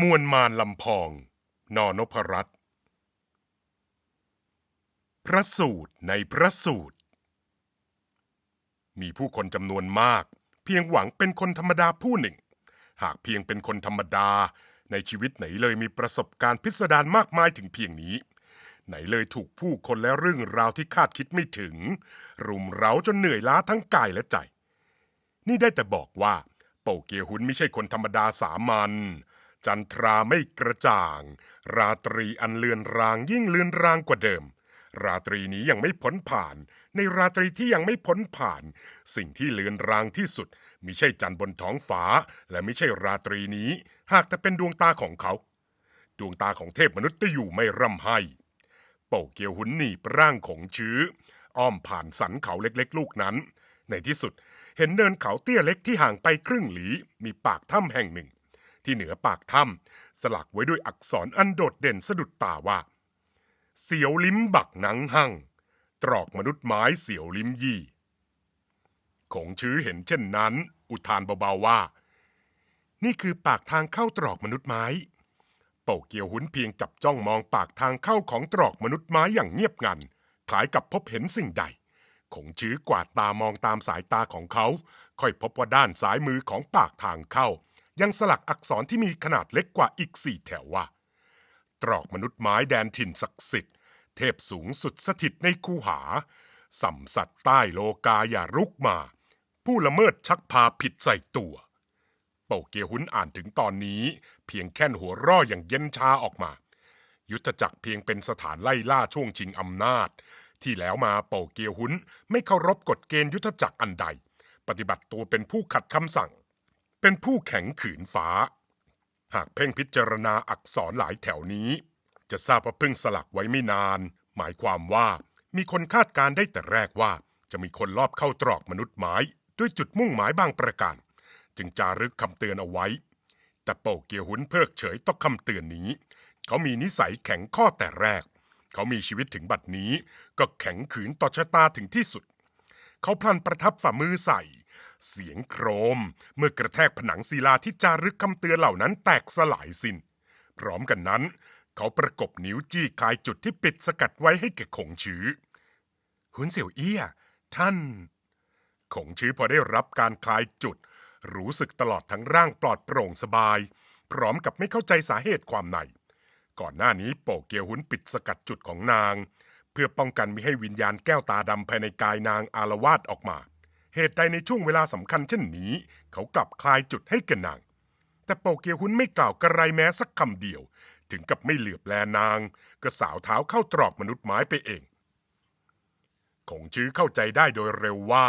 มวลมานลำพอง นอนพรัตน์พระสูตรในพระสูตร มีผู้คนจำนวนมาก เพียงหวังเป็นคนธรรมดาผู้หนึ่ง หากเพียงเป็นคนธรรมดา ในชีวิตไหนเลยมีประสบการณ์พิสดารมากมายถึงเพียงนี้ ไหนเลยถูกผู้คนและเรื่องราวที่คาดคิดไม่ถึง รุมเร้าจนเหนื่อยล้าทั้งกายและใจ นี่ได้แต่บอกว่าโปเกียหุนไม่ใช่คนธรรมดาสามัญ จันทราไม่กระจ่าง ราตรีอันเลือนรางยิ่งเลือนรางกว่าเดิม ราตรีนี้ยังไม่พ้นผ่าน ในราตรีที่ยังไม่พ้นผ่าน สิ่งที่เลือนรางที่สุดมิใช่จันทร์บนท้องฟ้า และไม่ใช่ราตรีนี้ หากแต่เป็นดวงตาของเขา ดวงตาของเทพมนุษย์จะอยู่ไม่ร่ำไห้โปเกียวหุนหนีบร่างของชื้อ อ้อมผ่านสันเขาเล็กๆ ลูกนั้น ในที่สุดเห็นเนินเขาเตี้ยเล็กที่ห่างไปครึ่งหลีมีปากถ้ำแห่งหนึ่ง ที่เหนือปากถ้ำสลักไว้ด้วยอักษรอันโดดเด่นสะดุดตาว่า เสียวลิ้มบักหนังหั่ง ตรอกมนุษย์ไม้เสียวลิ้มยี่คงชื้อเห็นเช่นนั้น อุทานเบาๆว่า นี่คือปากทางเข้าตรอกมนุษย์ไม้ เป่าเกียวหุนเพียงจับจ้องมองปากทางเข้าของตรอกมนุษย์ไม้อย่างเงียบงันคล้ายกับพบเห็นสิ่งใดคงชื้อกวาดตามองตามสายตาของเขา ค่อยพบว่าด้านซ้ายมือของปากทางเข้า ยังสลักอักษรที่มีขนาดเล็กกว่าอีกสี่แถวว่า ตรอกมนุษย์ไม้แดนถิ่นศักดิ์สิทธิ์ เทพสูงสุดสถิตในคูหาสัมสัตว์ใต้โลกาอย่ารุกมา ผู้ละเมิดชักพาผิดใส่ตัว เป่าเกียวหุนอ่านถึงตอนนี้ เพียงแค่นหัวร่ออย่างเย็นชาออกมา ยุทธจักรเพียงเป็นสถานไล่ล่าช่วงชิงอำนาจ ที่แล้วมาเป่าเกียวหุนไม่เคารพกฎเกณฑ์ยุทธจักรอันใด ปฏิบัติตัวเป็นผู้ขัดคำสั่ง เป็นผู้แข็งขืนฟ้า หากเพ่งพิจารณาอักษรหลายแถวนี้ จะทราบว่าเพิ่งสลักไว้ไม่นาน หมายความว่ามีคนคาดการได้แต่แรกว่า จะมีคนลอบเข้าตรอกมนุษย์ไม้ด้วยจุดมุ่งหมายบางประการ จึงจารึกคำเตือนเอาไว้ แต่โป่เกียวหุนเพิกเฉยต่อคำเตือนนี้ เขามีนิสัยแข็งข้อแต่แรก เขามีชีวิตถึงบัดนี้ ก็แข็งขืนต่อชะตาถึงที่สุด เขาพลันประทับฝ่ามือใส่ เสียงโครม เมื่อกระแทกผนังศิลาที่จารึกคำเตือนเหล่านั้นแตกสลายสิน้น พร้อมกันนั้น เขาประกบนิ้วจี้คลายจุดที่ปิดสกัดไว้ให้แก่คงชื้อหุนเสี่ยวเอี้ย ท่านคงชื้อพอได้รับการคลายจุด รู้สึกตลอดทั้งร่างปลอดโปร่งสบาย พร้อมกับไม่เข้าใจสาเหตุความใน ก่อนหน้านี้โปเกียวหุนปิดสกัดจุดของนาง เพื่อป้องกันไม่ให้วิญญาณแก้วตาดำภายในกายนางอารวาสออกมา เหตุใดในช่วงเวลาสำคัญเช่นนี้ เขากลับคลายจุดให้แก่นาง แต่โปเกียวหุนไม่กล่าวกระไรแม้สักคำเดียว ถึงกับไม่เหลือบแลนาง ก็สาวเท้าเข้าตรอกมนุษย์ไม้ไปเอง คงชื้อเข้าใจได้โดยเร็วว่า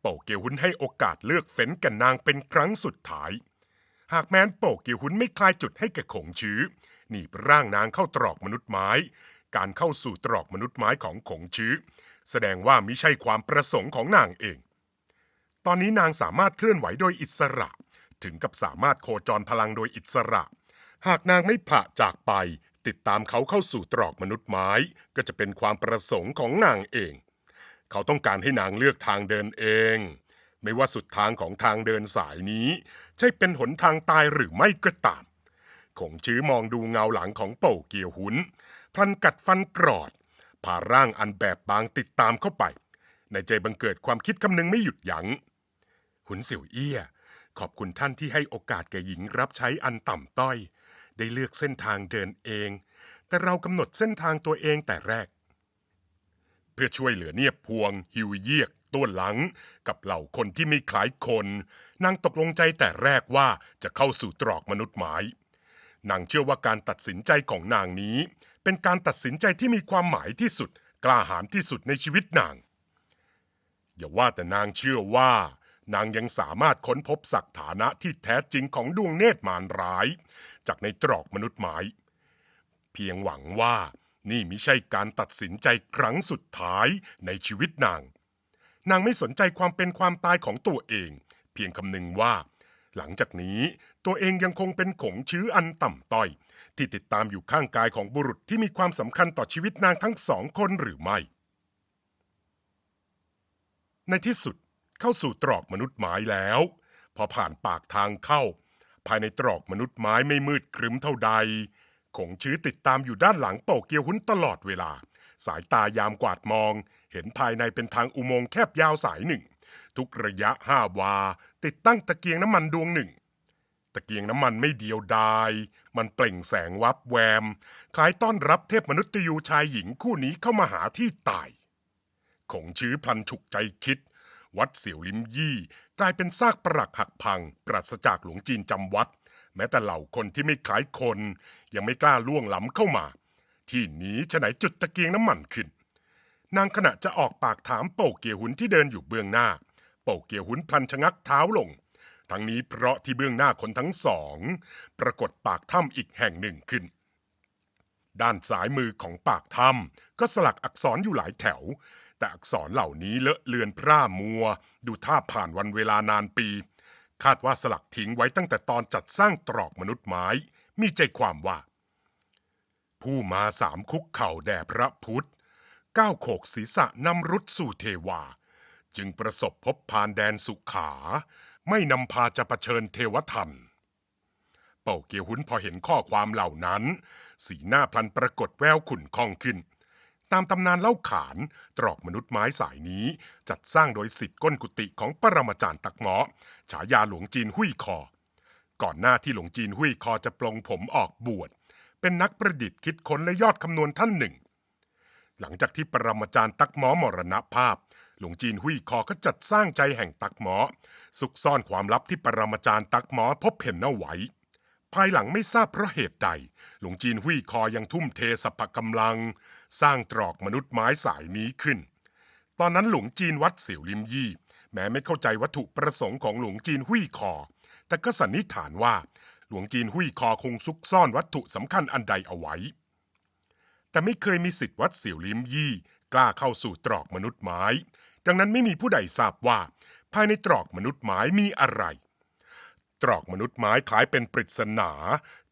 โป่เกียวหุนให้โอกาสเลือกเฟ้นกันนางเป็นครั้งสุดท้าย หากแม้นโป่เกียวหุนไม่คลายจุดให้แก่คงชื้อหนีบร่างนางเข้าตรอกมนุษย์ไม้ การเข้าสู่ตรอกมนุษย์ไม้ของคงชื้อแสดงว่ามิใช่ความประสงค์ของนางเอง ตอนนี้นางสามารถเคลื่อนไหวโดยอิสระ ถึงกับสามารถโคจรพลังโดยอิสระ หากนางไม่ผ่าจากไป ติดตามเขาเข้าสู่ตรอกมนุษย์ไม้ ก็จะเป็นความประสงค์ของนางเอง เขาต้องการให้นางเลือกทางเดินเอง ไม่ว่าสุดทางของทางเดินสายนี้ ใช่เป็นหนทางตายหรือไม่ก็ตามคงชื้อมองดูเงาหลังของเป่าเกียวหุนพลันกัดฟันกรอดผ่าร่างอันแบบบางติดตามเข้าไป ในใจบังเกิดความคิดคำนึงไม่หยุดยัง้ง หุนเสียวเอี้ย ขอบคุณท่านที่ให้โอกาสแก่หญิงรับใช้อันต่ำต้อย ได้เลือกเส้นทางเดินเอง แต่เรากำหนดเส้นทางตัวเองแต่แรก เพื่อช่วยเหลือเนียบพวงหิวเยียกต้วนหลัง กับเหล่าคนที่ไม่คล้ายคนนางตกลงใจแต่แรกว่าจะเข้าสู่ตรอกมนุษย์ไม้นางเชื่อว่าการตัดสินใจของนางนี้ เป็นการตัดสินใจที่มีความหมายที่สุด กล้าหาญที่สุดในชีวิตนาง อย่าว่าแต่นางเชื่อว่า นางยังสามารถค้นพบศักฐานะที่แท้จริงของดวงเนตรมารร้าย จากในตรอกมนุษย์ไม้ เพียงหวังว่านี่มิใช่การตัดสินใจครั้งสุดท้ายในชีวิตนาง นางไม่สนใจความเป็นความตายของตัวเอง เพียงคำนึงว่า หลังจากนี้ตัวเองยังคงเป็นขงชื้ออันต่ำต้อย ที่ติดตามอยู่ข้างกายของบุรุษที่มีความสำคัญต่อชีวิตนางทั้งสองคนหรือไม่ ในที่สุด เข้าสู่ตรอกมนุษย์หมายแล้ว พอผ่านปากทางเข้า ภายในตรอกมนุษย์ไม้ไม่มืดครึ้มเท่าใดคงชื้อติดตามอยู่ด้านหลังโปเกียวหุ้นตลอดเวลา สายตายามกวาดมอง เห็นภายในเป็นทางอุโมงค์แคบยาวสายหนึ่ง ทุกระยะห้าวา ติดตั้งตะเกียงน้ำมันดวงหนึ่งตะเกียงน้ำมันไม่เดียวดาย มันเปล่งแสงวับแวม คล้ายต้อนรับเทพมนุษย์ยูชายหญิงคู่นี้เข้ามาหาที่ตายคงชื้อพลันฉุกใจคิด วัดเสี่ยวลิมยี่ กลายเป็นซากปรักหักพัง ปราศจากหลวงจีนจำวัด แม้แต่เหล่าคนที่ไม่คล้ายคน ยังไม่กล้าล่วงล้ำเข้ามา ที่นี้ฉะไหนจุดตะเกียงน้ำมันขึ้น นางขณะจะออกปากถามโป่เกียวหุนที่เดินอยู่เบื้องหน้าโป่เกียวหุนพลันชะงักเท้าลง ทั้งนี้เพราะที่เบื้องหน้าคนทั้งสอง ปรากฏปากถ้ำอีกแห่งหนึ่งขึ้นด้านซ้ายมือของปากถ้ำก็สลักอักษรอยู่หลายแถว แต่อักษรเหล่านี้เลอะเลือนพร่ามัว ดูท่าผ่านวันเวลานานปี คาดว่าสลักทิ้งไว้ตั้งแต่ตอนจัดสร้างตรอกมนุษย์ไม้ มีใจความว่า ผู้มาสามคุกเข่าแด่พระพุทธ ก้าวโขกศีรษะนำรุดสู่เทวา จึงประสบพบพานแดนสุขา ไม่นำพาจะะเผชิญเทวทันเป่าเกียวหุนพอเห็นข้อความเหล่านั้น สีหน้าพลันปรากฏแววขุ่นคองขึ้น ตามตำนานเล่าขาน ตรอกมนุษย์ไม้สายนี้ จัดสร้างโดยสิทธิ์ก้นกุฏิของปรมาจารย์ตักหมอฉายาหลวงจีนหุ้ยคอ ก่อนหน้าที่หลวงจีนหุ้ยคอจะปลงผมออกบวช เป็นนักประดิษฐ์คิดค้นและยอดคำนวณท่านหนึ่ง หลังจากที่ปรมาจารย์ตักหมอมรณภาพ หลวงจีนหุ้ยคอก็จัดสร้างใจแห่งตักหมอซุกซ่อนความลับที่ปรมาจารย์ตักหมอพบเห็นเอาไว้ภายหลังไม่ทราบเพราะเหตุใด หลวงจีนหุ้ยคอยังทุ่มเทสรรพกำลัง สร้างตรอกมนุษย์ไม้สายนี้ขึ้น ตอนนั้นหลวงจีนวัดเสี่ยวลิมยี่ แม้ไม่เข้าใจวัตถุประสงค์ของหลวงจีนหุ้ยคอ แต่ก็สันนิษฐานว่า หลวงจีนหุ้ยคอคงซุกซ่อนวัตถุสำคัญอันใดเอาไว้ แต่ไม่เคยมีสิทธิ์วัดเสี่ยวลิมยี่ กล้าเข้าสู่ตรอกมนุษย์ไม้ ดังนั้นไม่มีผู้ใดทราบว่า ภายในตรอกมนุษย์ไม้มีอะไรตรอกมนุษย์ไม้คล้ายเป็นปริศนา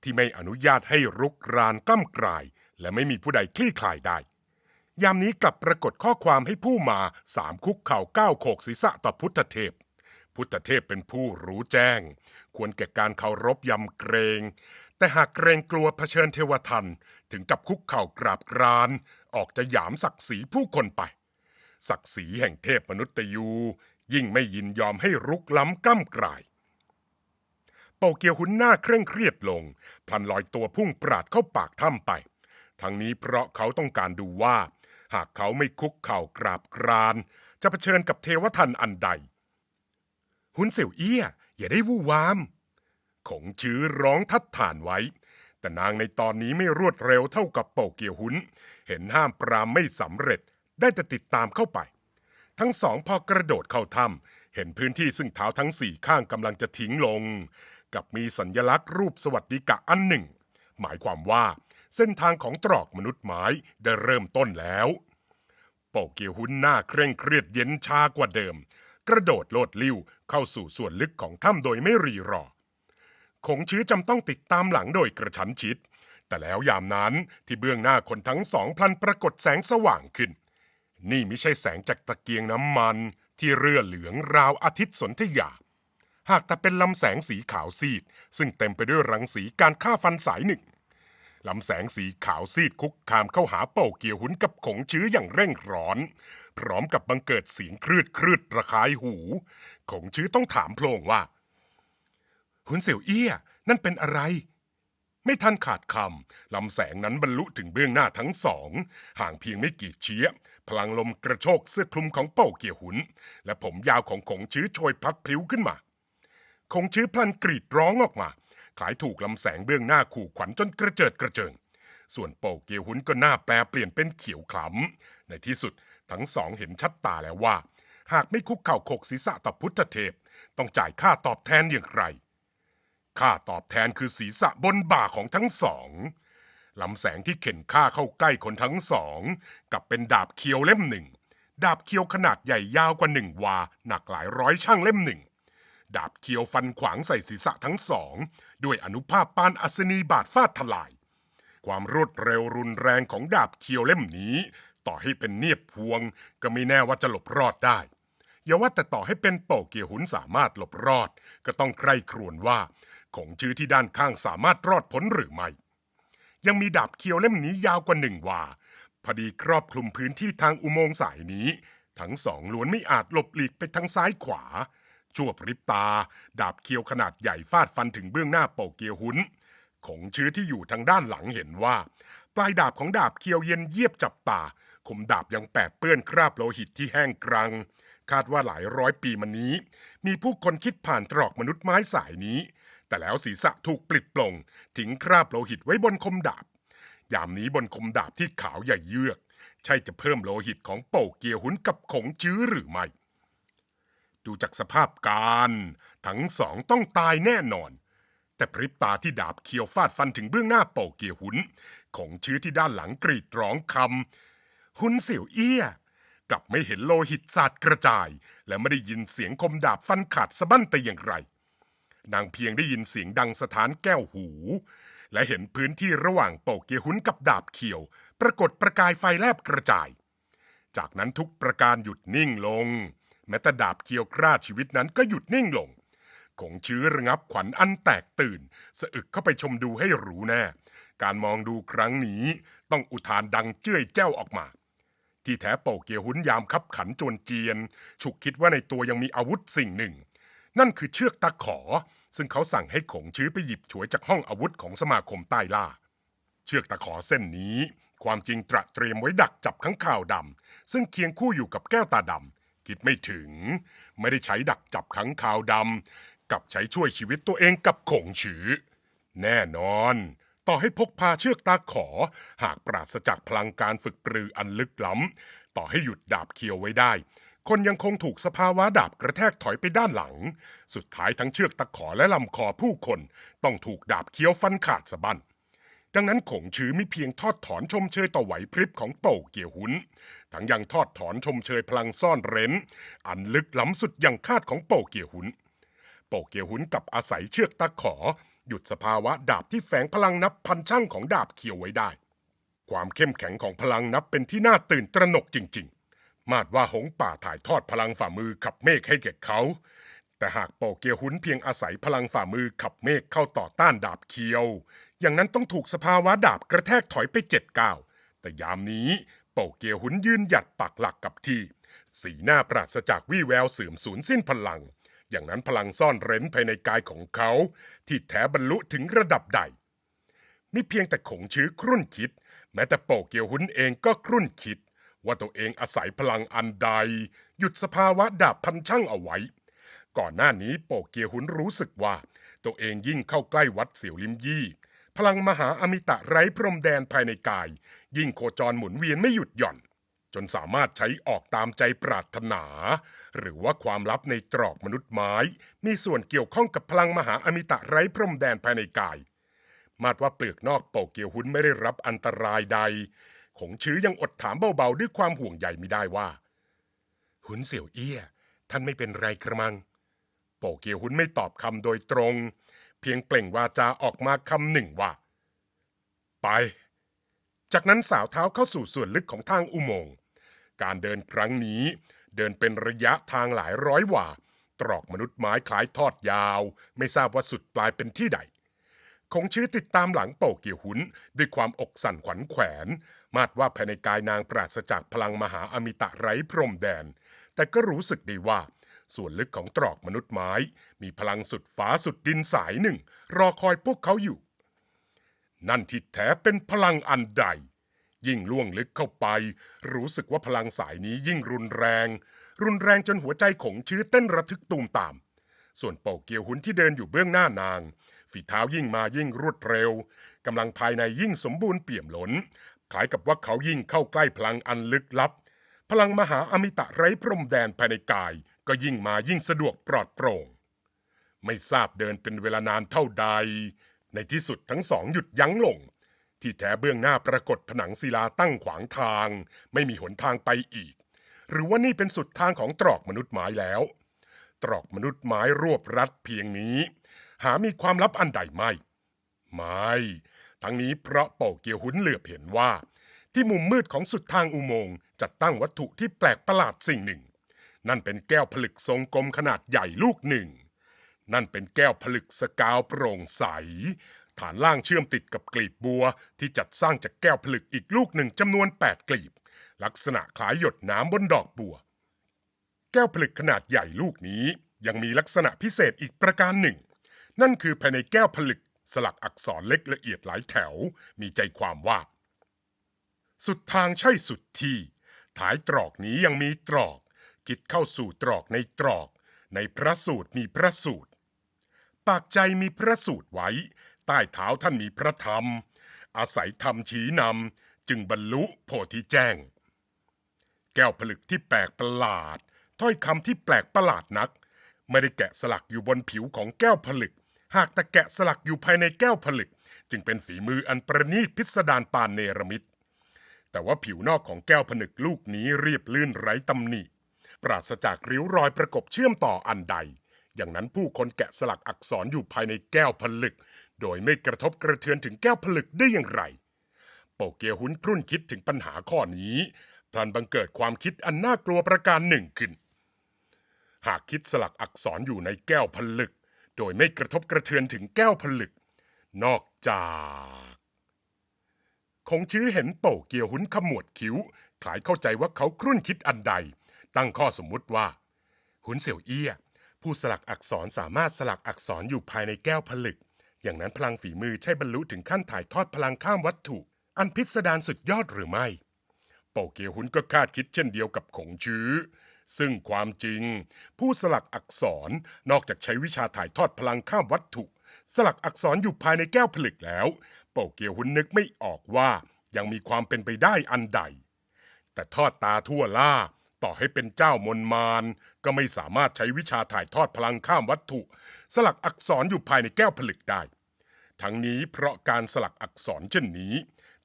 ที่ไม่อนุญาตให้รุกรานกล้ำกลาย และไม่มีผู้ใดคลี่คลายได้ ยามนี้กลับปรากฏข้อความให้ผู้มาสามคุกเข่าก้าวโขกศีรษะต่อพุทธเทพ พุทธเทพเป็นผู้รู้แจ้ง ควรแก่การเคารพยำเกรง แต่หากเกรงกลัวเผชิญเทวทันถึงกับคุกเข่ากราบกราน ออกจะหยามศักดิ์ศรีผู้คนไป ศักดิ์ศรีแห่งเทพมนุษย์ยูยิ่งไม่ยินยอมให้รุกล้ำกล้ำกลายเป่าเกียวหุนหน้าเคร่งเครียดลงพลันลอยตัวพุ่งปราดเข้าปากถ้ำไป ทั้งนี้เพราะเขาต้องการดูว่า หากเขาไม่คุกเข่ากราบกรานจะเผชิญกับเทวทันอันใด หุนเสี่ยวเอี้ย อย่าได้วู่วาม ขงชื้อร้องทัดฐานไว้ แต่นางในตอนนี้ไม่รวดเร็วเท่ากับเป่าเกียวหุน เห็นห้ามปรามไม่สำเร็จ ได้แต่ติดตามเข้าไป ทั้งสองพอกระโดดเข้าถ้ำเห็นพื้นที่ซึ่งเท้าทั้งสี่ข้างกำลังจะทิ้งลง กับมีสัญญลักษณ์รูปสวัสดิกะอันหนึ่ง หมายความว่า เส้นทางของตรอกมนุษย์ไม้ได้เริ่มต้นแล้ว โปเกียวหุนหน้าเคร่งเครียดเย็นชากว่าเดิม กระโดดโลดลิ้วเข้าสู่ส่วนลึกของถ้ำโดยไม่รีรอ คงชื้อจำต้องติดตามหลังโดยกระชั้นชิด แต่แล้วยามนั้นที่เบื้องหน้าคนทั้งสองพลันปรากฏแสงสว่างขึ้น นี่ไม่ใช่แสงจากตะเกียงน้ำมันที่เรือเหลืองราวอาทิตย์สนธยา หากแต่เป็นลำแสงสีขาวซีด ซึ่งเต็มไปด้วยรังสีการฆ่าฟันสายหนึ่ง ลำแสงสีขาวซีดคุกคามเข้าหาเป่าเกียวหุนกับขงชื้ออย่างเร่งร้อน พร้อมกับบังเกิดเสียงครืดครืดระคายหู ขงชื้อต้องถามโพลงว่า หุนเสี่ยวเอี้ย นั่นเป็นอะไร ไม่ทันขาดคำลำแสงนั้นบรรลุถึงเบื้องหน้าทั้งสอง ห่างเพียงไม่กี่เชี้ย พลังลมกระโชกเสื้อคลุมของเป่าเกี่ยวหุน และผมยาวของขงชื้อโชยพลัดพลิ้วขึ้นมาคงชื้อพลันกรีดร้องออกมา คล้ายถูกลำแสงเบื้องหน้าขู่ขวัญจนกระเจิดกระเจิง ส่วนเป่เกียวหุนก็หน้าแปลเปลี่ยนเป็นเขียวขล้ำในที่สุดทั้งสองเห็นชัดตาแล้วว่า หากไม่คุกเข่าโขกศีรษะต่อพุทธเทพ ต้องจ่ายค่าตอบแทนอย่างไรค่าตอบแทนคือศีรษะบนบ่าของทั้งสองลำแสงที่เข็นฆ่าเข้าใกล้คนทั้งสองกับเป็นดาบเคียวเล่มหนึ่ง ดาบเคียวขนาดใหญ่ยาวกว่าหนึ่งวา หนักหลายร้อยช่างเล่มหนึ่ง ดาบเคียวฟันขวางใส่ศีรษะทั้งสอง ด้วยอนุภาพปานอัศนีบาดฟาดทลาย ความรวดเร็วรุนแรงของดาบเคียวเล่มนี้ ต่อให้เป็นเนียบพวง ก็ไม่แน่ว่าจะหลบรอดได้อย่าว่าแต่ต่อให้เป็นโป่เกียวหุนสามารถหลบรอด ก็ต้องใคร่ครวญว่า ของชื่อที่ด้านข้างสามารถรอดพ้นหรือไม่ ยังมีดาบเคียวเล่มนี้ยาวกว่าหนึ่งวาพอดีครอบคลุมพื้นที่ทางอุโมงค์สายนี้ ทั้งสองล้วนไม่อาจหลบหลีกไปทางซ้ายขวา ชั่วพริบตา ดาบเคียวขนาดใหญ่ฟาดฟันถึงเบื้องหน้าโปเกียวหุนของชื้อที่อยู่ทางด้านหลังเห็นว่า ปลายดาบของดาบเคียวเย็นเยียบจับตาคมดาบยังแปดเปื้อนคราบโลหิตที่แห้งกรัง คาดว่าหลายร้อยปีมานี้ มีผู้คนคิดผ่านตรอกมนุษย์ไม้สายนี้ แต่แล้วศีรษะถูกปลิดปลงทิ้งคราบโลหิตไว้บนคมดาบ ยามนี้บนคมดาบที่ขาวใหญ่เยือก ใช่จะเพิ่มโลหิตของโป่เกียวหุนกับขงจื้อหรือไม่ ดูจากสภาพการ ทั้งสองต้องตายแน่นอน แต่พริบตาที่ดาบเคียวฟาดฟันถึงเบื้องหน้าโป่เกียหุน ของชื้อที่ด้านหลังกรีดร้องคำหุนเสี่ยวเอี้ย กลับไม่เห็นโลหิตสาดกระจาย และไม่ได้ยินเสียงคมดาบฟันขาดสะบั้นแต่อย่างไร นางเพียงได้ยินเสียงดังสถานแก้วหู และเห็นพื้นที่ระหว่างโปกเกียหุนกับดาบเขียว ปรากฏประกายไฟแลบกระจาย จากนั้นทุกประการหยุดนิ่งลง แม้แต่ดาบเคียวคร่าชีวิตนั้นก็หยุดนิ่งลงคงชื้อระงับขวัญอันแตกตื่น สะอึกเข้าไปชมดูให้รู้แน่ การมองดูครั้งนี้ต้องอุทานดังเจ้ยแจ้วออกมา ที่แท้โปเกียวหุนยามคับขันจวนเจียน ฉุกคิดว่าในตัวยังมีอาวุธสิ่งหนึ่ง นั่นคือเชือกตะขอ ซึ่งเขาสั่งให้ขงชื้อไปหยิบฉวยจากห้องอาวุธของสมาคมใต้ล่า เชือกตะขอเส้นนี้ ความจริงตระเตรียมไว้ดักจับข้างข่าวดำซึ่งเคียงคู่อยู่กับแก้วตาดำ คิดไม่ถึง ไม่ได้ใช้ดักจับขังข่าวดำกับใช้ช่วยชีวิตตัวเองกับขงฉือ แน่นอน ต่อให้พกพาเชือกตาขอ หากปราศจากพลังการฝึกปรืออันลึกล้ำ ต่อให้หยุดดาบเคียวไว้ได้ คนยังคงถูกสภาวะดาบกระแทกถอยไปด้านหลัง สุดท้ายทั้งเชือกตะขอและลำคอผู้คน ต้องถูกดาบเคี้ยวฟันขาดสะบั้น ดังนั้นขงชื้อไม่เพียงทอดถอนชมเชยต่อไหวพริบของโป่เกี่ยวหุนทั้งยังทอดถอนชมเชยพลังซ่อนเร้น อันลึกล้ำสุดอย่างคาดของโป่เกี่ยวหุนโป่เกี่ยวหุนกับอาศัยเชือกตะขอ หยุดสภาวะดาบที่แฝงพลังนับพันช่างของดาบเขียวไว้ได้ ความเข้มแข็งของพลังนับเป็นที่น่าตื่นตระหนกจริง ๆ มาดว่าหงป่าถ่ายทอดพลังฝ่ามือขับเมฆให้แก่เขาแต่หากโปเกียวหุนเพียงอาศัยพลังฝ่ามือขับเมฆเข้าต่อต้านดาบเคียว อย่างนั้นต้องถูกสภาวะดาบกระแทกถอยไปเจ็ดก้าว แต่ยามนี้โปเกียวหุนยืนหยัดปักหลักกับที่ สีหน้าปราศจากวี่แววเสื่อมสูญสิ้นพลัง อย่างนั้นพลังซ่อนเร้นภายในกายของเขา ที่แท้บรรลุถึงระดับใดมิเพียงแต่ขงชื้อครุ่นคิด แม้แต่โปเกียวหุนเองก็ครุ่นคิด ว่าตัวเองอาศัยพลังอันใด หยุดสภาวะดาบพันช่างเอาไว้ ก่อนหน้านี้โปเกียวหุนรู้สึกว่า ตัวเองยิ่งเข้าใกล้วัดเสี่ยวลิมยี่ พลังมหาอมิตะไร้พรมแดนภายในกาย ยิ่งโคจรหมุนเวียนไม่หยุดหย่อน จนสามารถใช้ออกตามใจปรารถนา หรือว่าความลับในตรอกมนุษย์ไม้ มีส่วนเกี่ยวข้องกับพลังมหาอมิตะไร้พรมแดนภายในกาย มาดว่าเปลือกนอกโปเกียวหุนไม่ได้รับอันตรายใดขงชื้อยังอดถามเบาๆด้วยความห่วงใยไม่ได้ว่า หุนเสี่ยวเอี้ย ท่านไม่เป็นไรกระมัง โปเกียวหุนไม่ตอบคำโดยตรง เพียงเปล่งวาจาออกมาคำหนึ่งว่า ไป จากนั้นสาวเท้าเข้าสู่ส่วนลึกของทางอุโมงค์การเดินครั้งนี้เดินเป็นระยะทางหลายร้อยหว่า ตรอกมนุษย์ไม้คล้ายทอดยาว ไม่ทราบว่าสุดปลายเป็นที่ใด คงชื่อติดตามหลังโป่เกี่ยวหุนด้วยความอกสั่นขวัญแขวน มาดว่าภายในกายนางปราศจากพลังมหาอมิตะไร้พรมแดน แต่ก็รู้สึกด้ว่า ส่วนลึกของตรอกมนุษย์ไม้ มีพลังสุดฟ้าสุดดินสายหนึ่ง รอคอยพวกเขาอยู่ นั่นที่แท้เป็นพลังอันใด ยิ่งล่วงลึกเข้าไป รู้สึกว่าพลังสายนี้ยิ่งรุนแรง รุนแรงจนหัวใจของชื้อเต้นระทึกตูมตาม ส่วนโป่เกียวหุนที่เดินอยู่เบื้องหน้านาง ฝีเท้ายิ่งมายิ่งรวดเร็วกำลังภายในยิ่งสมบูรณ์เปี่ยมล้นคล้ายกับว่าเขายิ่งเข้าใกล้พลังอันลึกลับ พลังมหาอมิตะไร้พรมแดนภายในกาย ก็ยิ่งมายิ่งสะดวกปลอดโปร่ง ไม่ทราบเดินเป็นเวลานานเท่าใด ในที่สุดทั้งสองหยุดยั้งลง ที่แท้เบื้องหน้าปรากฏผนังศิลาตั้งขวางทาง ไม่มีหนทางไปอีก หรือว่านี่เป็นสุดทางของตรอกมนุษย์ไม้แล้ว ตรอกมนุษย์ไม้รวบรัดเพียงนี้ หามีความลับอันใดไม่ไม่ทั้งนี้เพราะเป่าเกียวหุนเหลือบเห็นว่า ที่มุมมืดของสุดทางอุโมงค์จัดตั้งวัตถุที่แปลกประหลาดสิ่งหนึ่ง นั่นเป็นแก้วผลึกทรงกลมขนาดใหญ่ลูกหนึ่ง นั่นเป็นแก้วผลึกสกาวโปร่งใส ฐานล่างเชื่อมติดกับกลีบบัว ที่จัดสร้างจากแก้วผลึกอีกลูกหนึ่งจำนวน 8 กลีบ ลักษณะคล้ายหยดน้ำบนดอกบัว แก้วผลึกขนาดใหญ่ลูกนี้ยังมีลักษณะพิเศษอีกประการหนึ่ง นั่นคือภายในแก้วผลึกสลักอักษรเล็กละเอียดหลายแถว มีใจความว่า สุดทางใช่สุดที่ท้ายตรอกนี้ยังมีตรอก คิดเข้าสู่ตรอกในตรอก ในพระสูตรมีพระสูตร ปากใจมีพระสูตรไว้ ใต้เท้าท่านมีพระธรรม อาศัยธรรมชี้นำจึงบรรลุโพธิแจ้ง แก้วผลึกที่แปลกประหลาด ถ้อยคำที่แปลกประหลาดนัก ไม่ได้แกะสลักอยู่บนผิวของแก้วผลึก หากแต่แกะสลักอยู่ภายในแก้วผลึก จึงเป็นฝีมืออันประณีตพิสดารปานเนรมิตแต่ว่าผิวนอกของแก้วผนึกลูกนี้เรียบลื่นไร้ตำหนิ ปราศจากริ้วรอยประกบเชื่อมต่ออันใด อย่างนั้นผู้คนแกะสลักอักษรอยู่ภายในแก้วผลึก โดยไม่กระทบกระเทือนถึงแก้วผลึกได้อย่างไร โปเกียหุนครุ่นคิดถึงปัญหาข้อนี้พลันบังเกิดความคิดอันน่ากลัวประการหนึ่งขึ้น หากคิดสลักอักษรอยู่ในแก้วผลึก โดยไม่กระทบกระเทือนถึงแก้วผลึก นอกจากคงชื้อเห็นโป่เกียวหุนขมวดคิ้วคลายเข้าใจว่าเขาครุ่นคิดอันใด ตั้งข้อสมมุติว่า หุนเสี่ยวเอี้ย ผู้สลักอักษรสามารถสลักอักษรอยู่ภายในแก้วผลึก อย่างนั้นพลังฝีมือใช่บรรลุถึงขั้นถ่ายทอดพลังข้ามวัตถุ อันพิสดารสุดยอดหรือไม่โป่เกียวหุนก็คาดคิดเช่นเดียวกับคงชื้อ ซึ่งความจริง ผู้สลักอักษรนอกจากใช้วิชาถ่ายทอดพลังข้ามวัตถุ สลักอักษรอยู่ภายในแก้วผลึกแล้วโป่เกียวหุนนึกไม่ออกว่ายังมีความเป็นไปได้อันใด แต่ทอดตาทั่วล่า ต่อให้เป็นเจ้ามนมานก็ไม่สามารถใช้วิชาถ่ายทอดพลังข้ามวัตถุ สลักอักษรอยู่ภายในแก้วผลึกได้ ทั้งนี้เพราะการสลักอักษรเช่นนี้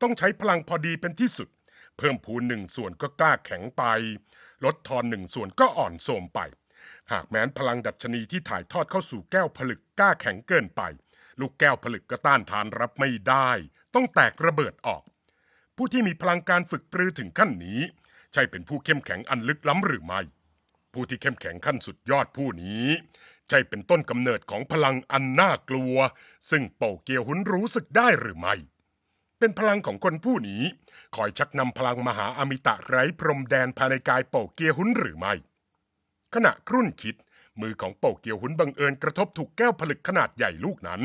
ต้องใช้พลังพอดีเป็นที่สุด เพิ่มพูนหนึ่งส่วนก็กล้าแข็งไป ลดทอนหนึ่งส่วนก็อ่อนโทมไป หากแม้นพลังดัชนีที่ถ่ายทอดเข้าสู่แก้วผลึกกล้าแข็งเกินไป ลูกแก้วผลึกก็ต้านทานรับไม่ได้ ต้องแตกระเบิดออก ผู้ที่มีพลังการฝึกปรือถึงขั้นนี้ ใช่เป็นผู้เข้มแข็งอันลึกล้ำหรือไม่ ผู้ที่เข้มแข็งขั้นสุดยอดผู้นี้ ใช่เป็นต้นกำเนิดของพลังอันน่ากลัว ซึ่งโป่าเกียวหุนรู้สึกได้หรือไม่ เป็นพลังของคนผู้นี้ คอยชักนำพลังมหาอมิตะไร้พรมแดนภายในกายโป่าเกียวหุนหรือไม่ ขณะครุ่นคิดมือของโป่าเกียวหุนบังเอิญกระทบถูกแก้วผลึกขนาดใหญ่ลูกนั้น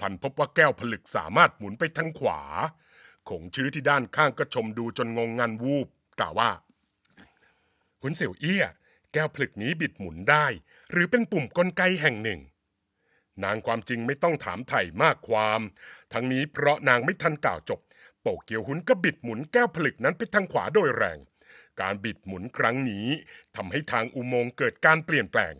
พันพบว่าแก้วผลึกสามารถหมุนไปทางขวาคงชื้อที่ด้านข้างก็ชมดูจนงงงันวูบ กล่าวว่า หุนเสี่ยวเอี้ย แก้วผลึกนี้บิดหมุนได้ หรือเป็นปุ่มกลไกแห่งหนึ่ง นางความจริงไม่ต้องถามไถ่มากความ ทั้งนี้เพราะนางไม่ทันกล่าวจบ โปเกียวหุนก็บิดหมุนแก้วผลึกนั้นไปทางขวาโดยแรง การบิดหมุนครั้งนี้ทำให้ทางอุโมงค์เกิดการเปลี่ยนแปลง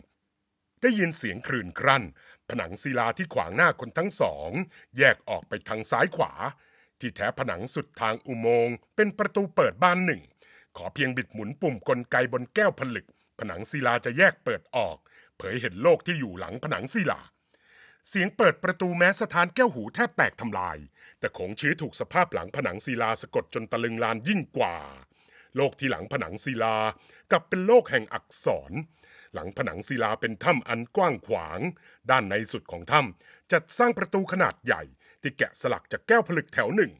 ได้ยินเสียงคลื่นครั่น ผนังศิลาที่ขวางหน้าคนทั้งสอง แยกออกไปทางซ้ายขวาที่แท้ผนังสุดทางอุโมงค์เป็นประตูเปิดบานหนึ่ง ขอเพียงบิดหมุนปุ่มกลไกบนแก้วผลึก ผนังศิลาจะแยกเปิดออก เผยเห็นโลกที่อยู่หลังผนังศิลา เสียงเปิดประตูแม้สถานแก้วหูแทบแตกทำลาย แต่คงชื้อถูกสภาพหลังผนังศิลาสะกดจนตะลึงลานยิ่งกว่า โลกที่หลังผนังศิลากลับเป็นโลกแห่งอักษร หลังผนังศิลาเป็นถ้ำอันกว้างขวาง ด้านในสุดของถ้ำจัดสร้างประตูขนาดใหญ่ ที่แกะสลักจากแก้วผลึกแถวหนึ่ง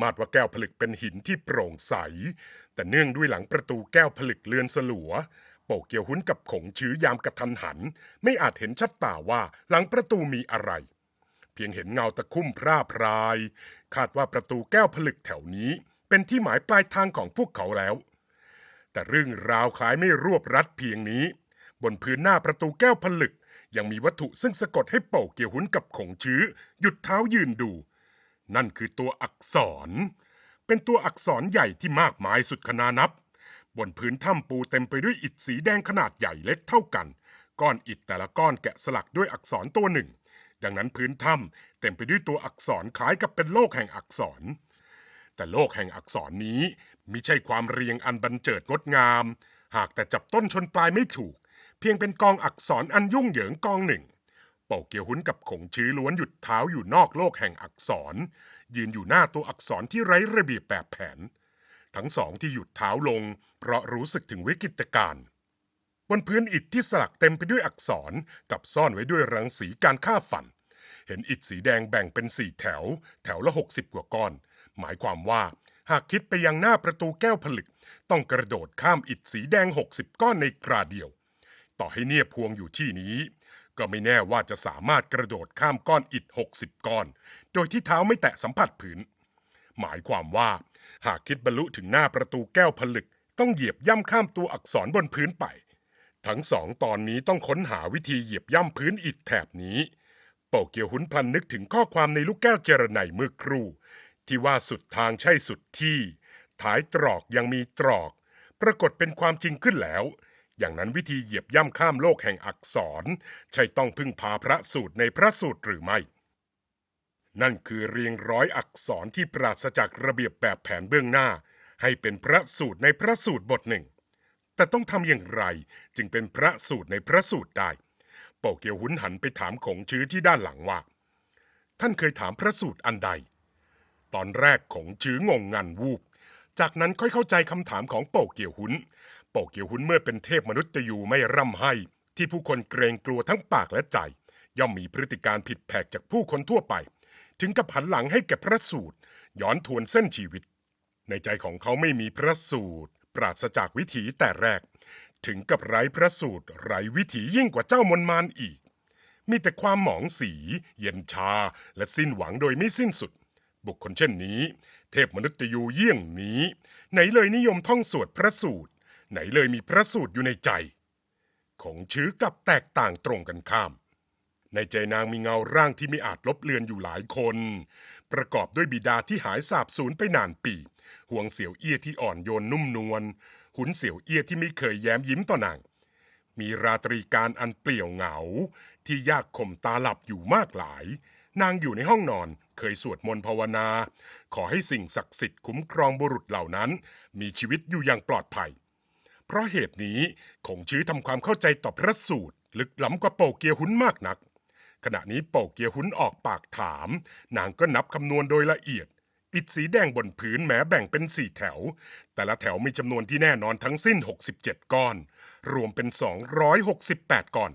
มาดว่าแก้วผลึกเป็นหินที่โปร่งใส แต่เนื่องด้วยหลังประตูแก้วผลึกเลือนสลัวโป่เกียวหุนกับขงชื้อยามกระทันหัน ไม่อาจเห็นชัดตาว่าหลังประตูมีอะไร เพียงเห็นเงาตะคุ่มพร่าพราย คาดว่าประตูแก้วผลึกแถวนี้ เป็นที่หมายปลายทางของพวกเขาแล้ว แต่เรื่องราวคล้ายไม่รวบรัดเพียงนี้ บนพื้นหน้าประตูแก้วผลึก ยังมีวัตถุซึ่งสะกดให้โป่เกียวหุนกับขงชื้อ หยุดเท้ายืนดู นั่นคือตัวอักษร เป็นตัวอักษรใหญ่ที่มากมายสุดขนานับ บนพื้นถ้ำปูเต็มไปด้วยอิฐสีแดงขนาดใหญ่เล็กเท่ากัน ก้อนอิฐแต่ละก้อนแกะสลักด้วยอักษรตัวหนึ่ง ดังนั้นพื้นถ้ำเต็มไปด้วยตัวอักษรคล้ายกับเป็นโลกแห่งอักษร แต่โลกแห่งอักษรนี้มิใช่ความเรียงอันบันเจิดงดงาม หากแต่จับต้นชนปลายไม่ถูก เพียงเป็นกองอักษรอันยุ่งเหยิงกองหนึ่งเป่าเกียวหุนกับขงชื้อล้วนหยุดเท้าอยู่นอกโลกแห่งอักษร ยืนอยู่หน้าตัวอักษรที่ไร้ระเบียบแบบแผน ทั้งสองที่หยุดเท้าลง เพราะรู้สึกถึงวิกฤตการณ์บนพื้นอิฐที่สลักเต็มไปด้วยอักษรกับซ่อนไว้ด้วยรังสีการฆ่าฟัน เห็นอิฐสีแดงแบ่งเป็นสี่แถว แถวละหกสิบกว่าก้อน หมายความว่าหากคิดไปยังหน้าประตูแก้วผลึก ต้องกระโดดข้ามอิฐสีแดงหกสิบก้อนในกราเดียว ต่อให้เนี่ยพวงอยู่ที่นี้ ก็ไม่แน่ว่าจะสามารถกระโดดข้ามก้อนอิฐหกสิบก้อน โดยที่เท้าไม่แตะสัมผัสผืน หมายความว่า หากคิดบรรลุถึงหน้าประตูแก้วผลึก ต้องเหยียบย่ำข้ามตัวอักษรบนพื้นไป ทั้งสองตอนนี้ต้องค้นหาวิธีเหยียบย่ำพื้นอิฐแถบนี้ โปเกียวหุนพลันนึกถึงข้อความในลูกแก้วเจรไนเมื่อครู่ ที่ว่าสุดทางใช่สุดที่ ท้ายตรอกยังมีตรอก ปรากฏเป็นความจริงขึ้นแล้วอย่างนั้นวิธีเหยียบย่ำข้ามโลกแห่งอักษร ใช่ต้องพึ่งพาพระสูตรในพระสูตรหรือไม่ นั่นคือเรียงร้อยอักษรที่ปราศจากระเบียบแบบแผนเบื้องหน้า ให้เป็นพระสูตรในพระสูตรบทหนึ่ง แต่ต้องทำอย่างไรจึงเป็นพระสูตรในพระสูตรได้ โปเกียวหุนหันไปถามของชื้อที่ด้านหลังว่า ท่านเคยถามพระสูตรอันใด ตอนแรกของชื้องงงันวูบ จากนั้นค่อยเข้าใจคำถามของโปเกียวหุนโปเกียวหุนเมื่อเป็นเทพมนุษย์อยู่ไม่ร่ำให้ที่ผู้คนเกรงกลัวทั้งปากและใจ ย่อมมีพฤติการผิดแผกจากผู้คนทั่วไป ถึงกับหันหลังให้แก่พระสูตร ย้อนทวนเส้นชีวิต ในใจของเขาไม่มีพระสูตร ปราศจากวิถีแต่แรก ถึงกับไร้พระสูตรไร้วิถียิ่งกว่าเจ้ามนมานอีก มีแต่ความหมองสี เย็นชา และสิ้นหวังโดยไม่สิ้นสุด บุคคลเช่นนี้ เทพมนุษย์ยูเยี่ยงนี้ ไหนเลยนิยมท่องสวดพระสูตร ไหนเลยมีพระสูตรอยู่ในใจ ของชื้อกลับแตกต่างตรงกันข้าม ในใจนางมีเงาร่างที่ไม่อาจลบเลือนอยู่หลายคน ประกอบด้วยบิดาที่หายสาบสูญไปนานปีห่วงเสียวเอี้ยที่อ่อนโยนนุ่มนวลหุนเสียวเอี้ยที่ไม่เคยแย้มยิ้มต่อนาง มีราตรีการอันเปลี่ยวเหงา ที่ยากข่มตาหลับอยู่มากหลาย นางอยู่ในห้องนอนเคยสวดมนต์ภาวนา ขอให้สิ่งศักดิ์สิทธิ์คุ้มครองบุรุษเหล่านั้น มีชีวิตอยู่อย่างปลอดภัย เพราะเหตุนี้คงชื้อทำความเข้าใจต่อพระสูตร ลึกล้ำกว่าโปเกียหุนมากนัก ขณะนี้โปเกียหุนออกปากถาม นางก็นับคำนวณโดยละเอียด อิฐสีแดงบนพื้นแม้แบ่งเป็นสี่แถว แต่ละแถวมีจำนวนที่แน่นอนทั้งสิ้น 67 ก้อน รวมเป็น 268 ก้อน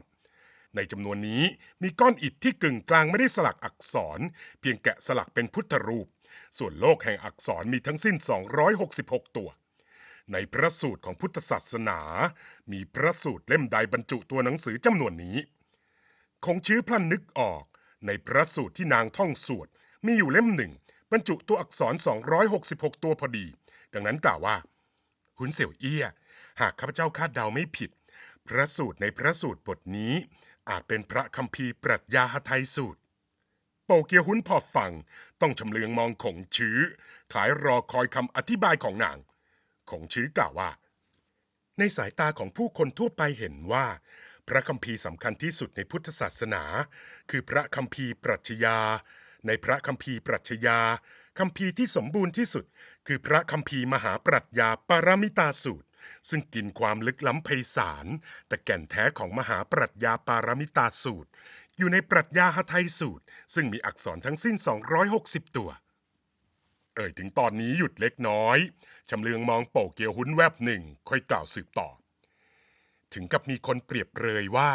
ในจำนวนนี้มีก้อนอิฐที่กึ่งกลางไม่ได้สลักอักษร เพียงแกะสลักเป็นพุทธรูป ส่วนโลกแห่งอักษรมีทั้งสิ้น 266 ตัวในพระสูตรของพุทธศาสนา มีพระสูตรเล่มใดบรรจุตัวหนังสือจำนวนนี้ คงชื้อพลันนึกออก ในพระสูตรที่นางท่องสวด มีอยู่เล่มหนึ่ง บรรจุตัวอักษร 266 ตัวพอดี ดังนั้นกล่าวว่า หุนเสี่ยวเอี้ย หากข้าพเจ้าคาดเดาไม่ผิด พระสูตรในพระสูตรบทนี้ อาจเป็นพระคัมภีร์ปรัชญาหไทยสูตรโปเกียวหุนพอฟัง ต้องชำเลืองมองขงชื้อขายรอคอยคำอธิบายของนางขงชื้อกล่าวว่า ในสายตาของผู้คนทั่วไปเห็นว่า พระคัมภีร์สำคัญที่สุดในพุทธศาสนา คือพระคัมภีร์ปรัชญา ในพระคัมภีร์ปรัชญาคัมภีร์ที่สมบูรณ์ที่สุด คือพระคัมภีร์มหาปรัชญาปารมิตาสูตร ซึ่งกินความลึกล้ำไพศาลแต่แก่นแท้ของมหาปรัชญาปารมิตาสูตร อยู่ในปรัชญาหทัยสูตร ซึ่งมีอักษรทั้งสิ้น 260 ตัว เอ่ยถึงตอนนี้หยุดเล็กน้อยชำเลืองมองโป่เกียวหุ้นแวบหนึ่งค่อยกล่าวสืบต่อ ถึงกับมีคนเปรียบเปรยว่า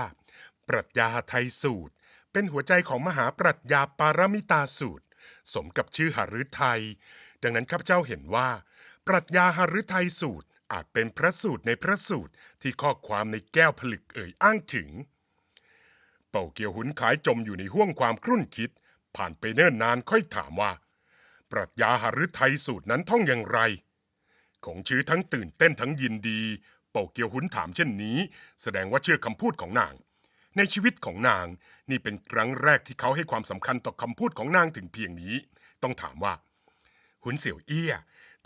ปรัชญาหทัยสูตร เป็นหัวใจของมหาปรัชญาปารมิตาสูตร สมกับชื่อหฤทัยดังนั้นข้าพเจ้าเห็นว่า ปรัชญาหฤทัยสูตรอาจเป็นพระสูตรในพระสูตรที่ข้อความในแก้วผลึกเอ่ยอ้างถึง เป่าเกียวหุนขายจมอยู่ในห้วงความครุ่นคิด ผ่านไปเนิ่นนานค่อยถามว่า ปรัชญาหฤทัยสูตรนั้นท่องอย่างไร ของชื้อทั้งตื่นเต้นทั้งยินดี เป่าเกียวหุนถามเช่นนี้ แสดงว่าเชื่อคำพูดของนาง ในชีวิตของนางนี่เป็นครั้งแรกที่เขาให้ความสำคัญต่อคำพูดของนางถึงเพียงนี้ ต้องถามว่า หุนเสี่ยวเอี้ย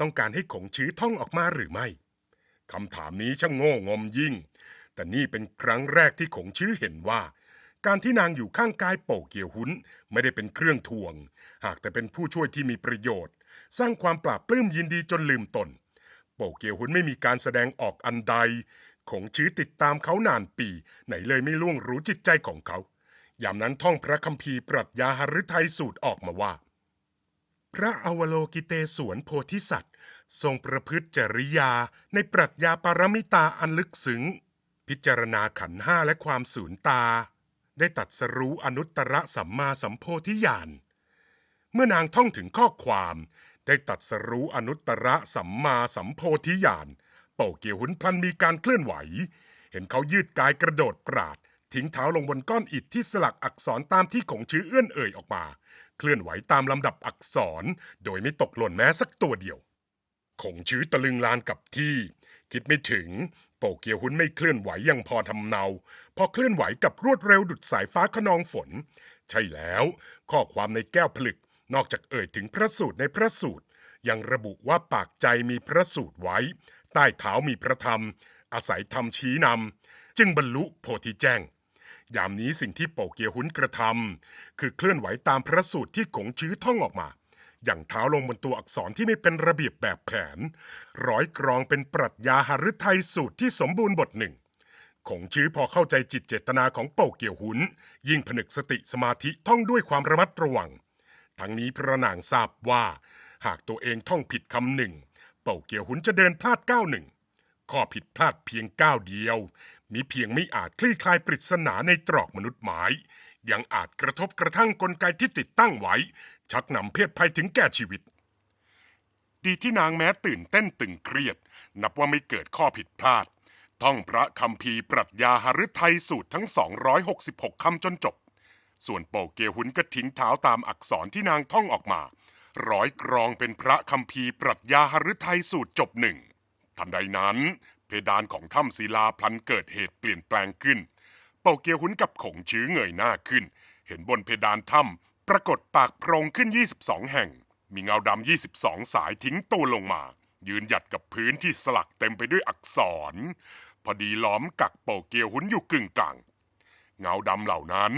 ต้องการให้ขงชื้อท่องออกมาหรือไม่คำถามนี้ช่างโง่งมยิ่ง แต่นี่เป็นครั้งแรกที่ขงชื้อเห็นว่า การที่นางอยู่ข้างกายโป่เกียวหุนไม่ได้เป็นเครื่องทวง หากแต่เป็นผู้ช่วยที่มีประโยชน์ สร้างความปราบปลื้มยินดีจนลืมตน โป่เกียวหุนไม่มีการแสดงออกอันใดคงชื้อติดตามเขานานปี ไหนเลยไม่ล่วงรู้จิตใจของเขา ยามนั้นท่องพระคัมภีร์ปรัชญาหฤทัยสูตรออกมาว่า พระอวโลกิเตศวนโพธิสัตว์ ทรงประพฤติจริยาในปรัชญาปารมิตาอันลึกซึ้ง พิจารณาขันห้าและความสูญตา ได้ตัดสรู้อนุตตรสัมมาสัมโพธิญาณเมื่อนางท่องถึงข้อความ ได้ตัดสรู้อนุตตรสัมมาสัมโพธิญาณเป่าเกี่ยวหุนพลันมีการเคลื่อนไหว เห็นเขายืดกายกระโดดปราด ทิ้งเท้าลงบนก้อนอิฐที่สลักอักษรตามที่ของชื่อเอื้อนเอ่ยออกมา เคลื่อนไหวตามลำดับอักษร โดยไม่ตกหล่นแม้สักตัวเดียวคงชื้อตะลึงลานกับที่ คิดไม่ถึงโปเกียวหุนไม่เคลื่อนไหวยังพอทำเนา พอเคลื่อนไหวกับรวดเร็วดุดสายฟ้าขนองฝน ใช่แล้ว ข้อความในแก้วผลึก นอกจากเอ่ยถึงพระสูตรในพระสูตร ยังระบุว่าปากใจมีพระสูตรไว้ ใต้เท้ามีพระธรรม อาศัยธรรมชี้นำจึงบรรลุโพธิแจ้ง ยามนี้สิ่งที่โปเกียวหุนกระทำคือเคลื่อนไหวตามพระสูตรที่ขงชื้อท่องออกมาอย่างเท้าลงบนตัวอักษรที่ไม่เป็นระเบียบแบบแผน ร้อยกรองเป็นปรัชญาหฤทัยสูตรที่สมบูรณ์บทหนึ่งคงชื้อพอเข้าใจจิตเจตนาของเป่าเกี่ยวหุน ยิ่งผนึกสติสมาธิท่องด้วยความระมัดระวัง ทั้งนี้พระนางทราบว่า หากตัวเองท่องผิดคำหนึ่ง เป่าเกียวหุนจะเดินพลาดก้าวหนึ่งข้อผิดพลาดเพียงก้าวเดียว มีเพียงไม่อาจคลี่คลายปริศนาในตรอกมนุษย์หมาย ยังอาจกระทบกระทั่งกลไกที่ติดตั้งไว้ ชักนำเพศภัยถึงแก่ชีวิต ดีที่นางแม้ตื่นเต้นตึงเครียด นับว่าไม่เกิดข้อผิดพลาด ท่องพระคำพีปรัชญาหฤทัยสูตรทั้ง 266คำจนจบ ส่วนโปเกหุนก็ทิ้งเท้าตามอักษรที่นางท่องออกมา ร้อยกรองเป็นพระคำพีปรัชญาหฤทัยสูตรจบหนึ่ง ทันใดนั้น เพดานของถ้ำศิลาพลันเกิดเหตุเปลี่ยนแปลงขึ้น เป่าเกียวหุนกับขงชื้อเงยหน้าขึ้น เห็นบนเพดานถ้ำปรากฏปากโพรงขึ้น 22 แห่ง มีเงาดำ22 สายทิ้งตัวลงมา ยืนหยัดกับพื้นที่สลักเต็มไปด้วยอักษร พอดีล้อมกักเป่าเกียวหุนอยู่กึ่งกลาง เงาดำเหล่านั้น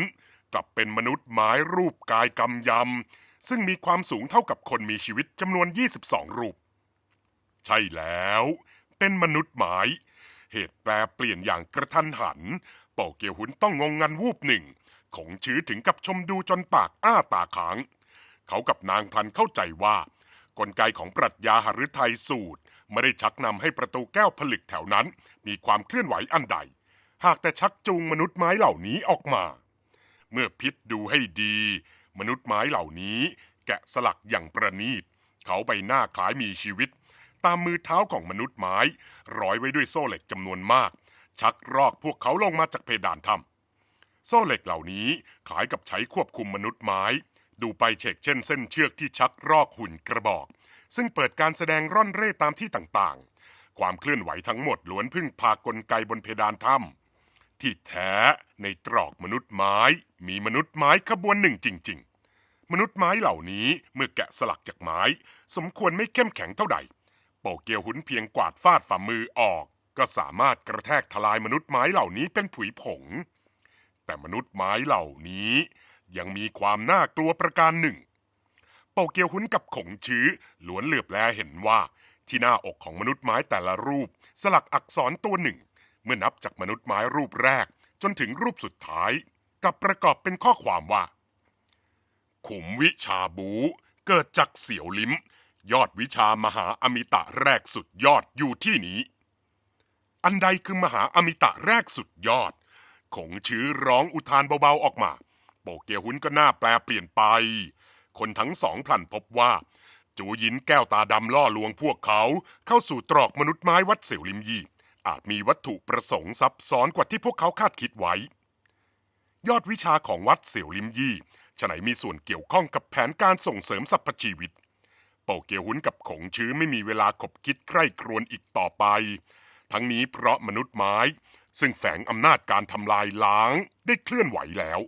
กลับเป็นมนุษย์ไม้รูปกายกำยำ ซึ่งมีความสูงเท่ากับคนมีชีวิตจำนวน 22 รูป ใช่แล้ว เป็นมนุษย์หมาย เหตุแปลเปลี่ยนอย่างกระทันหัน เป่าเกียวหุนต้องงงงันวูบหนึ่งของชื้อถึงกับชมดูจนปากอ้าตาค้าง เขากับนางพันเข้าใจว่า กลไกของปรัชญาหฤทัยสูตร ไม่ได้ชักนำให้ประตูแก้วผลึกแถวนั้น มีความเคลื่อนไหวอันใด หากแต่ชักจูงมนุษย์ไม้เหล่านี้ออกมา เมื่อพิษดูให้ดี มนุษย์ไม้เหล่านี้แกะสลักอย่างประณีต เขาใบหน้าคล้ายมีชีวิต ตามมือเท้าของมนุษย์ไม้ ร้อยไว้ด้วยโซ่เหล็กจำนวนมาก ชักรอกพวกเขาลงมาจากเพดานถ้ำโซ่เหล็กเหล่านี้คล้ายกับใช้ควบคุมมนุษย์ไม้ ดูไปเชกเช่นเส้นเชือกที่ชักรอกหุ่นกระบอก ซึ่งเปิดการแสดงร่อนเร่ตามที่ต่างๆ ความเคลื่อนไหวทั้งหมดล้วนพึ่งพากลไกบนเพดานถ้ำที่แท้ในตรอกมนุษย์ไม้ มีมนุษย์ไม้ขบวนหนึ่งจริง ๆ มนุษย์ไม้เหล่านี้เมื่อแกะสลักจากไม้ สมควรไม่เข้มแข็งเท่าใด โปเกียวหุนเพียงกวาดฟาดฝ่ามือออก ก็สามารถกระแทกทลายมนุษย์ไม้เหล่านี้เป็นผุยผง แต่มนุษย์ไม้เหล่านี้ยังมีความน่ากลัวประการหนึ่ง โปเกียวหุนกับขงชื้อล้วนเหลือบแลเห็นว่า ที่หน้าอกของมนุษย์ไม้แต่ละรูป สลักอักษรตัวหนึ่ง เมื่อนับจากมนุษย์ไม้รูปแรก จนถึงรูปสุดท้าย กับประกอบเป็นข้อความว่า ขุมวิชาบูเกิดจากเสี่ยวลิ้ม ยอดวิชามหาอมิตะแรกสุดยอดอยู่ที่นี้ อันใดคือมหาอมิตะแรกสุดยอดคงชื้อร้องอุทานเบาๆออกมา โปเกียหุนก็หน้าแปลเปลี่ยนไป คนทั้งสองพลันพบว่า จูยินแก้วตาดำล่อลวงพวกเขาเข้าสู่ตรอกมนุษย์ไม้วัดเสี่ยวลิมยี่อาจมีวัตถุประสงค์ซับซ้อนกว่าที่พวกเขาคาดคิดไว้ ยอดวิชาของวัดเสี่ยวลิมยี่ฉะไหนมีส่วนเกี่ยวข้องกับแผนการส่งเสริมสรรพชีวิต เป่าเกียวหุนกับขงชื้อไม่มีเวลาขบคิดใคร่ครวญอีกต่อไป ทั้งนี้เพราะมนุษย์ไม้ ซึ่งแฝงอำนาจการทำลายล้างได้เคลื่อนไหวแล้ว